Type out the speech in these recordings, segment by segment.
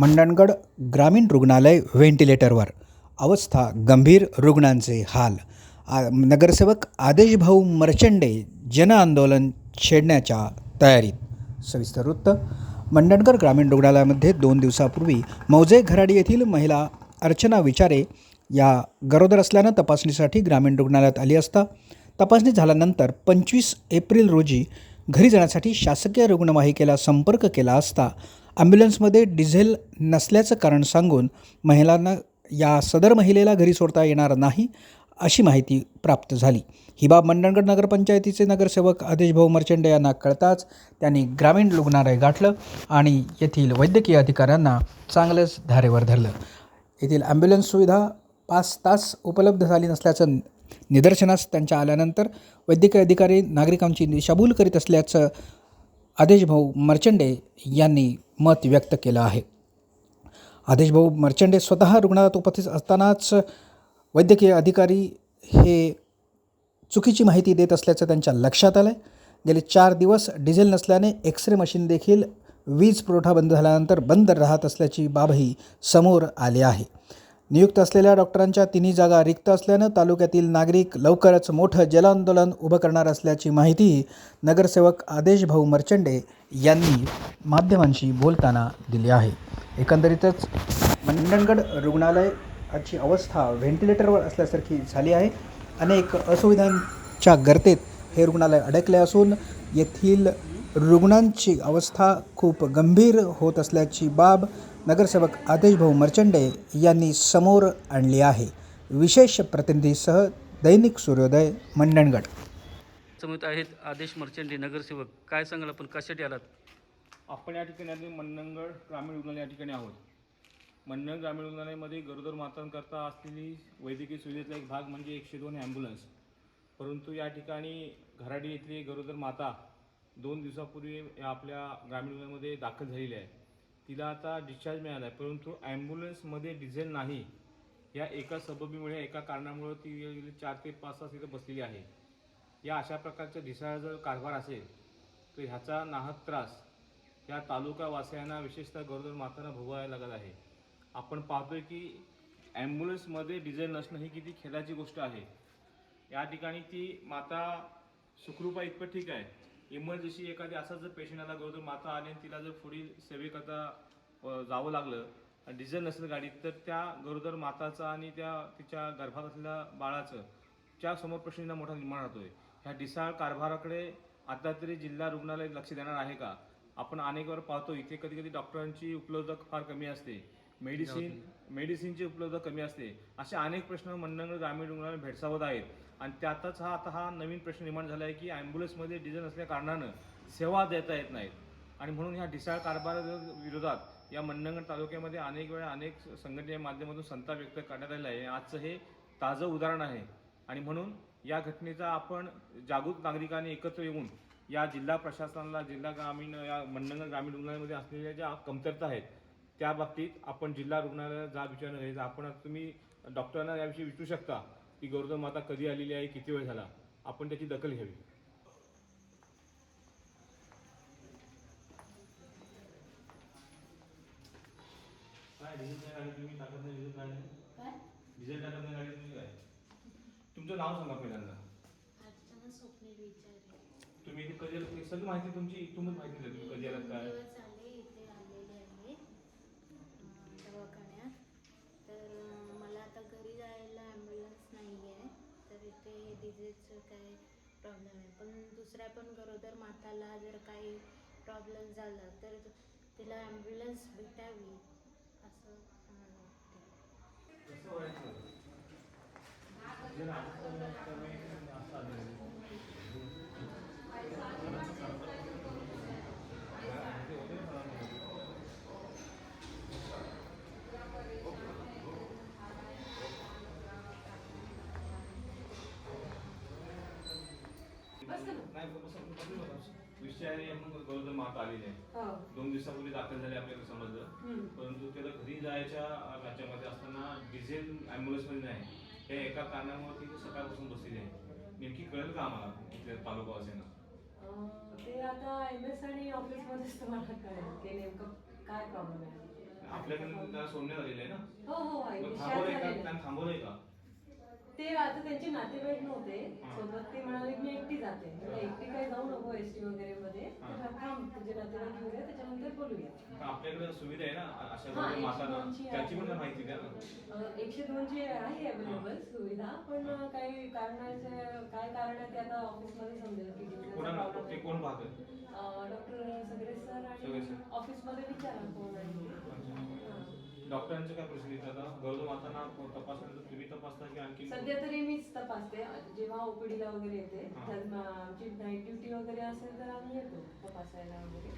मंडणगड ग्रामीण रुग्णालय व्हेंटिलेटरवर. अवस्था गंभीर रुग्णांचे हाल. आ नगरसेवक आदेशभाऊ मर्चंडे जनआंदोलन छेडण्याच्या तयारीत. सविस्तर वृत्त. मंडणगड ग्रामीण रुग्णालयामध्ये दोन दिवसापूर्वी मौजे घराडी येथील महिला अर्चना विचारे या गरोदर असल्यानं तपासणीसाठी ग्रामीण रुग्णालयात आली असता तपासणी झाल्यानंतर पंचवीस एप्रिल रोजी घरी जाण्यासाठी शासकीय रुग्णवाहिकेला संपर्क केला असता ॲम्ब्युलन्समध्ये डिझेल नसल्याचं कारण सांगून महिलांना या सदर महिलेला घरी सोडता येणार नाही अशी माहिती प्राप्त झाली. ही बाब मंडणगड नगरपंचायतीचे नगरसेवक आदेशभाऊ मर्चंडे यांना कळताच त्यांनी ग्रामीण रुग्णालय गाठलं आणि येथील वैद्यकीय अधिकाऱ्यांना चांगलंच धारेवर धरलं. येथील ॲम्ब्युलन्स सुविधा पाच तास उपलब्ध झाली नसल्याचं निदर्शनास त्यांच्या आल्यानंतर वैद्यकीय अधिकारी नागरिकांची दिशाभूल करीत असल्याचं आदेशभाऊ मर्चंडे यांनी मत व्यक्त केलं आहे. आदेशभाऊ मर्चंडे स्वतः रुग्णालयात उपस्थित असतानाच वैद्यकीय अधिकारी हे चुकीची माहिती देत असल्याचं त्यांच्या लक्षात आलं आहे गेले चार दिवस डिझेल नसल्याने एक्स रे मशीन देखील वीज पुरवठा बंद झाल्यानंतर बंद राहत असल्याची बाबही समोर आली आहे. नियुक्त असलेल्या डॉक्टरांच्या तिन्ही जागा रिक्त असल्यानं तालुक्यातील नागरिक लवकरच मोठं जलआंदोलन उभं करणार असल्याची माहिती नगरसेवक आदेश भाऊ मर्चंडे यांनी माध्यमांशी बोलताना दिली आहे. एकंदरीतच मंडणगड रुग्णालयाची अवस्था व्हेंटिलेटरवर असल्यासारखी झाली आहे. अनेक असुविधांच्या गर्तेत हे रुग्णालय अडकले असून येथील रुग्णांची अवस्था खूप गंभीर होत असल्याची बाब नगरसेवक आदेशभाऊ मर्चंडे यांनी समोर आणली आहे. विशेष प्रतिनिधीसह दैनिक सूर्योदय मंडणगड. समित आहेत आदेश मर्चंडे नगरसेवक. काय सांगाल आपण? कशासाठी आलात? आपण या ठिकाणी आधी मंडणगड ग्रामीण रुग्णालय या ठिकाणी आहोत. मंडणगड ग्रामीण रुग्णालयामध्ये गरोदर मातांकरता असलेली वैद्यकीय सुविधेतला एक भाग म्हणजे एकशे दोन ॲम्ब्युलन्स. परंतु या ठिकाणी घराडी येथली गरोदर माता दोन दिवसापूर्वी या आपल्या ग्रामीण रुग्णालयामध्ये दाखल झालेली आहे. तिला आता डिस्चार्ज मिळाला आहे परंतु ॲम्ब्युलन्समध्ये डिझेल नाही. या एका सबबीमुळे एका कारणामुळे ती गेली चार ते पाच तास तिथं बसलेली आहे. या अशा प्रकारचा ढिसाळ जर कारभार असेल तर ह्याचा नाहक त्रास या तालुकावासियांना विशेषतः गरोदर मातांना भोगायला लागत आहे. आपण पाहतोय की ॲम्ब्युलन्समध्ये डिझेल नसणं ही किती खेदाची गोष्ट आहे. या ठिकाणी ती माता सुखरूपा इतकं ठीक आहे. इमर्जन्सी एखादी असा जर पेशंट आला गरोदर माता आली आणि तिला जर पुढील सेवेकरता जावं लागलं आणि डिझेल नसेल गाडीत तर त्या गरोदर माताचा आणि त्या तिच्या गर्भात असलेल्या बाळाचं च्या समोर प्रश्न मोठा निर्माण होतोय. ह्या डिसाळ कारभाराकडे आता तरी जिल्हा रुग्णालय लक्ष देणार आहे का? आपण अनेक वेळा पाहतो इथे कधी कधी डॉक्टरांची उपलब्धता फार कमी असते. मेडिसिन मेडिसिनची उपलब्धता कमी असते. असे अनेक प्रश्न मंडणगड ग्रामीण रुग्णालय भेडसावत आहेत. आणि त्यातच हा आता हा नवीन प्रश्न निर्माण झाला आहे की ॲम्ब्युलन्समध्ये डिझेल असल्या कारणानं सेवा देता येत नाहीत. आणि म्हणून ह्या ढिसाळ कारभार विरोधात या मंडणगड तालुक्यामध्ये अनेक वेळा अनेक संघटनेच्या माध्यमातून संताप व्यक्त करण्यात आलेला आहे. आजचं हे ताजं उदाहरण आहे. आणि म्हणून या घटनेचा आपण जागरूक नागरिकांनी एकत्र येऊन या जिल्हा प्रशासनाला जिल्हा ग्रामीण या मंडणगड ग्रामीण रुग्णालयामध्ये असलेल्या ज्या कमतरता आहेत त्या बाबतीत आपण जिल्हा रुग्णालयात जा विचारणं घ्यायचं आपण तुम्ही डॉक्टरांना याविषयी विचारू शकता. की गरोदर माता कधी आलेली आहे किती वेळ झाला? आपण त्याची दखल घ्यावी. काय डिझेल तुम्ही टाकत नाही डिझेल गाडी काय? डिझेल टाकत नाही तुम्ही काय? तुमचं नाव सांगा पहिल्यांदा. अर्चना स्वप्नील विचारे. तुम्ही इथे कधी आलात? सगळी माहिती तुमची इथूनच माहिती द्या तुम्ही कधी आलात काय? इथे काही प्रॉब्लेम आहे. पण दुसऱ्या पण गरोदर माताला जर काही प्रॉब्लेम झाला तर तिला ॲम्ब्युलन्स भेटावी असं मला कसं व्हायचं जे नाटकं कमी असं आलेलं. ते होते ना मला. नाही, बसा, बसा, बसा. विषय आहे म्हणून गरोदर माता आलेली आहे. दोन दिवसापूर्वी दाखल झाले आपल्याला समजलं. परंतु त्याला घरी जायच्या राज्यामध्ये असताना डिझेल ॲम्ब्युलन्समध्ये नाही. हे एका कारणामुळे ती सकाळपासून बसलेली आहे. नेमकी कळेल का आम्हाला इथल्या तालुकावासियांना अं, ते आता एम एस आणि ऑफिसमध्येच तुम्हाला कळेल की नेमकं काय प्रॉब्लेम आहे. आपल्याकडे त्याला सोडण्यात आलेलं आहे ना? हो हो डिस्चार्ज थांबवलंय का? थांबवलंय का? ते आता त्यांचे नातेवाईक नव्हते. सोबत ते म्हणाले की मी एकटी जाते. म्हणजे एकटी काय जाऊ नको एस टी वगैरे मध्ये. थांब तुझे नातेवाईक ये, त्याच्यानंतर बोलूया. आपल्याकडे सुविधा आहे ना अशा मातांना. 102 ची आहे. त्याची पण माहिती द्या एकशे दोन ची आहे अवेलेबल सुविधा पण काही कारणाचे काय कारण आहे ते आता ऑफिसमध्ये समजेल. की कोण डॉक्टर सगळे सर आणि. ऑफिसमध्ये विचारा कोण आहे. डॉक्टरांचं काय प्रोसिजर आता गरोदर मातांना तपासल्यानंतर तुम्ही तपासता की आणखी सध्या तरी मीच तपासते. जेव्हा ओपीडीला वगैरे येते. तर आमची नाईट ड्युटी वगैरे असेल तर आम्ही येतो तपासायला वगैरे.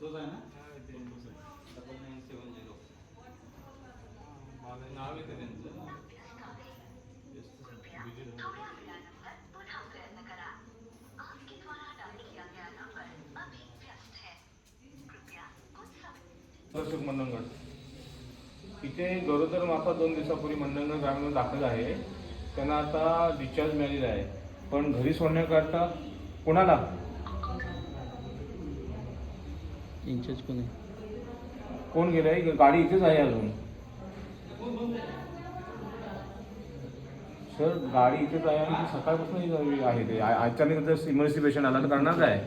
तोच आहे ना? Double nine seven zero. माझं नाव येतं अशोक मंडणगड इथे गरोदर माता दोन दिवसापूर्वी मंडणगड ग्रामीण दाखल आहे. त्यांना आता डिस्चार्ज मिळालेला आहे. पण घरी सोडण्याकरता कोणाला? इंचार्ज कोण? आहे कोण गेलंय? गाडी इथेच आहे अजून. सर गाडी इथेच आहे आणि सकाळपासून आहे ते. अचानक जर इमर्जन्सी पेशंट आला तर करणार काय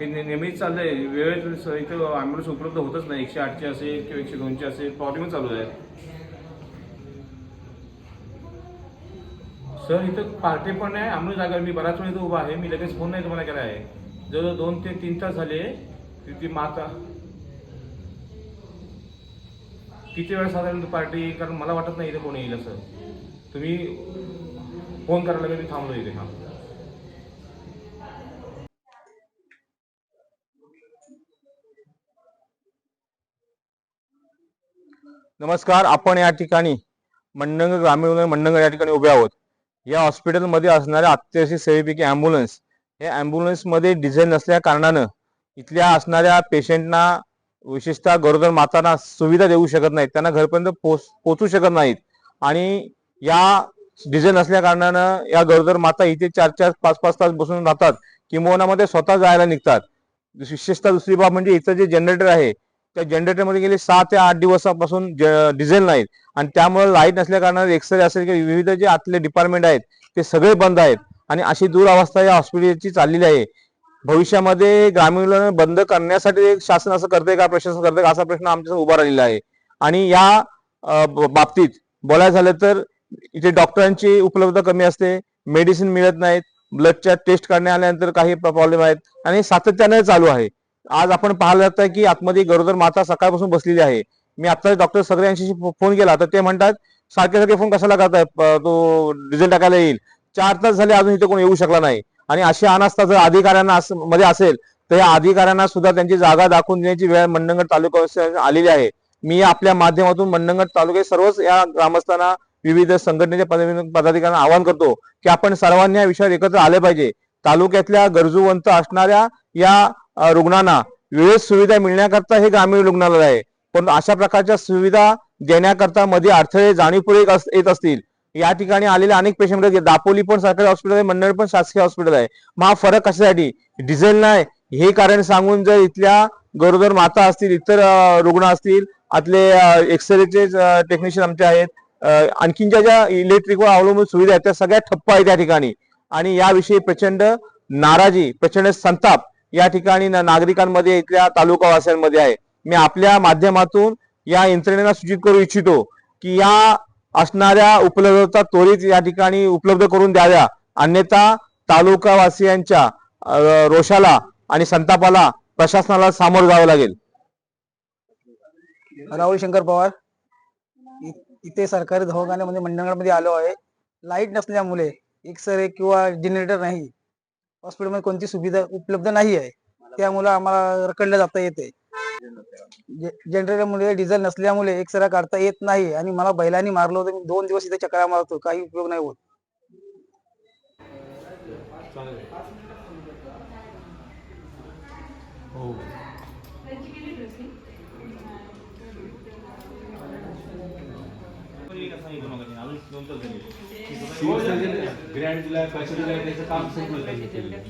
हे ने- नेहमीच आहे वेळेत इथं ॲम्ब्युलन्स उपलब्ध होतच नाही. एकशे आठचे असेल किंवा एकशे दोनचे असेल प्रॉब्लेमच चालू आहे. सर इथं पार्टी पण आहे. आम्ही जागा मी बराच वेळ इथं उभा आहे. मी लगेच फोन नाही तुम्हाला केला आहे. जवळजवळ दोन ते तीन तास झाले. ती माता किती वेळ साधारण पार्टी कारण मला वाटत नाही इथे कोणी येईल असं. तुम्ही फोन करायला मी थांबलो इथे. हां. नमस्कार आपण या ठिकाणी मंडंग ग्रामीण मंडंग या ठिकाणी उभे आहोत. या हॉस्पिटलमध्ये असणाऱ्या अत्यावश्यक सेवेपैकी ॲम्ब्युलन्स हे ॲम्ब्युलन्समध्ये डिझेल नसल्या कारणानं इथल्या असणाऱ्या पेशंटना विशेषतः गरोदर मातांना सुविधा देऊ शकत नाहीत. त्यांना घरपर्यंत पोच पोचू शकत नाहीत. आणि या डिझेल नसल्या कारणानं या गरोदर माता इथे चार चार पाच पाच तास बसून राहतात. किंबहुनामध्ये स्वतः जायला निघतात. विशेषतः दुसरी बाब म्हणजे इथं जे जनरेटर आहे त्या जनरेटरमध्ये गेले सहा ते आठ दिवसापासून ज- डिझेल नाहीत. आणि त्यामुळे लाइट नसल्या कारणाने एक्सरे असेल किंवा विविध जे आतले डिपार्टमेंट आहेत ते सगळे बंद आहेत. आणि अशी दुरावस्था या हॉस्पिटलची चाललेली आहे. भविष्यामध्ये ग्रामीण बंद करण्यासाठी शासन असं करते का प्रशासन करते का असा प्रश्न आमच्या उभा राहिलेला आहे. आणि या बाबतीत बोलायचं झालं तर इथे डॉक्टरांची उपलब्धता कमी असते मेडिसिन मिळत नाहीत ब्लडच्या टेस्ट करण्या आल्यानंतर काही प्रॉब्लेम आहेत. आणि सातत्याने चालू आहे. आज आपण पाहायला जातं की आतमध्ये गरोदर माता सकाळपासून बसलेली आहे. मी आता डॉक्टर सगळे यांच्याशी फोन केला तर ते म्हणतात सारखे सारखे फोन कशाला करताय? तो डिझेल टाकायला येईल. चार तास झाले अजून इथे कोण येऊ शकला नाही. आणि अशी अनास्था जर अधिकाऱ्यांना मध्ये असेल तर या अधिकाऱ्यांना सुद्धा त्यांची जागा दाखवून देण्याची वेळ मंडणगड तालुक्यावर आलेली आहे. मी आपल्या माध्यमातून मंडणगड तालुक्यात सर्वच या ग्रामस्थांना विविध संघटनेच्या पदाधिकाऱ्यांना आवाहन करतो की आपण सर्वांनी या विषयावर एकत्र आले पाहिजे. तालुक्यातल्या गरजूवंत असणाऱ्या या रुग्णांना. वेळेत सुविधा मिळण्याकरता हे ग्रामीण रुग्णालय आहे. पण अशा प्रकारच्या सुविधा देण्याकरता मध्ये अडथळे जाणीवपूर्वक अस- येत असतील. या ठिकाणी आलेले अनेक पेशंट दापोली पण सरकारी हॉस्पिटल आहे मंडळ पण शासकीय हॉस्पिटल आहे. मग हा फरक कशासाठी? डिझेल नाही. हे कारण सांगून जर इथल्या गरोदर माता असतील इतर रुग्ण असतील आतले एक्सरेचे टेक्निशियन आमचे आहेत. आणखीन ज्या ज्या इलेक्ट्रिकवर अवलंबून सुविधा आहेत त्या सगळ्या ठप्प आहेत त्या ठिकाणी. आणि याविषयी प्रचंड नाराजी प्रचंड संताप या ठिकाणी नागरिकांमध्ये इथल्या तालुकावासियांमध्ये आहे. मी आपल्या माध्यमातून या यंत्रणेला सूचित करू इच्छितो की या असणाऱ्या उपलब्धता त्वरित या ठिकाणी उपलब्ध करून द्याव्या. अन्यथा तालुकावासियांच्या रोषाला आणि संतापाला प्रशासनाला सामोरं जावं लागेल. राहुल शंकर पवार इथे सरकारी दवाखान्यामध्ये मंडळामध्ये आलो आहे. लाइट नसल्यामुळे एक्सरे किंवा जनरेटर नाही. हॉस्पिटलमध्ये कोणती सुविधा उपलब्ध नाही आहे. त्यामुळे आम्हाला रखडल्या जाता येते जनरेटरमुळे डिझेल नसल्यामुळे एक्सरा काढता येत नाही. आणि मला बैलांनी मारलं होतं. मी दोन दिवस इथे चकरा मारतो. काही उपयोग नाही होत. हो. ग्रँड दिला फॅसिलिटी त्याचं काम संपलं त्यांनी